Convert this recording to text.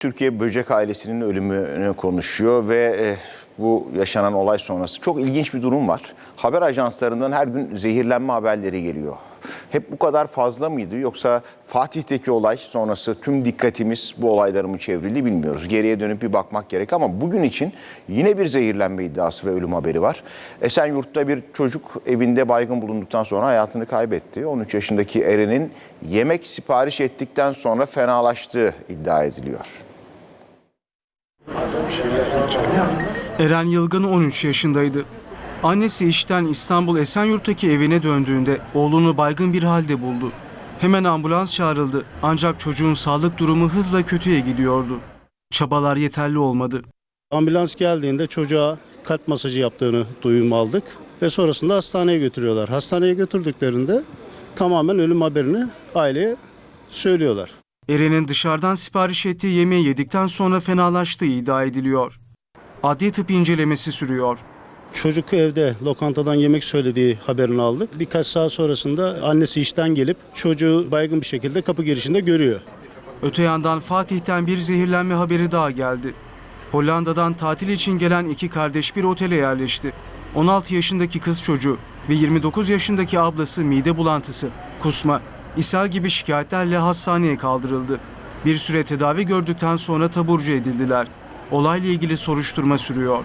Türkiye böcek ailesinin ölümünü konuşuyor ve e, bu yaşanan olay sonrası çok ilginç bir durum var. Haber ajanslarından her gün zehirlenme haberleri geliyor. Hep bu kadar fazla mıydı yoksa Fatih'teki olay sonrası tüm dikkatimiz bu olaylara mı çevrildi bilmiyoruz. Geriye dönüp bir bakmak gerek ama bugün için yine bir zehirlenme iddiası ve ölüm haberi var. Esenyurt'ta bir çocuk evinde baygın bulunduktan sonra hayatını kaybetti. 13 yaşındaki Eren'in yemek sipariş ettikten sonra fenalaştığı iddia ediliyor. Eren Yılgın 13 yaşındaydı. Annesi işten İstanbul Esenyurt'taki evine döndüğünde oğlunu baygın bir halde buldu. Hemen ambulans çağrıldı ancak çocuğun sağlık durumu hızla kötüye gidiyordu. Çabalar yeterli olmadı. Ambulans geldiğinde çocuğa kalp masajı yaptığını duyum aldık ve sonrasında hastaneye götürüyorlar. Hastaneye götürdüklerinde tamamen ölüm haberini aileye söylüyorlar. Eren'in dışarıdan sipariş ettiği yemeği yedikten sonra fenalaştığı iddia ediliyor. Adli tıp incelemesi sürüyor. Çocuk evde lokantadan yemek söylediği haberini aldık. Birkaç saat sonrasında annesi işten gelip çocuğu baygın bir şekilde kapı girişinde görüyor. Öte yandan Fatih'ten bir zehirlenme haberi daha geldi. Hollanda'dan tatil için gelen iki kardeş bir otele yerleşti. 16 yaşındaki kız çocuğu ve 29 yaşındaki ablası mide bulantısı, kusma, ishal gibi şikayetlerle hastaneye kaldırıldı. Bir süre tedavi gördükten sonra taburcu edildiler. Olayla ilgili soruşturma sürüyor.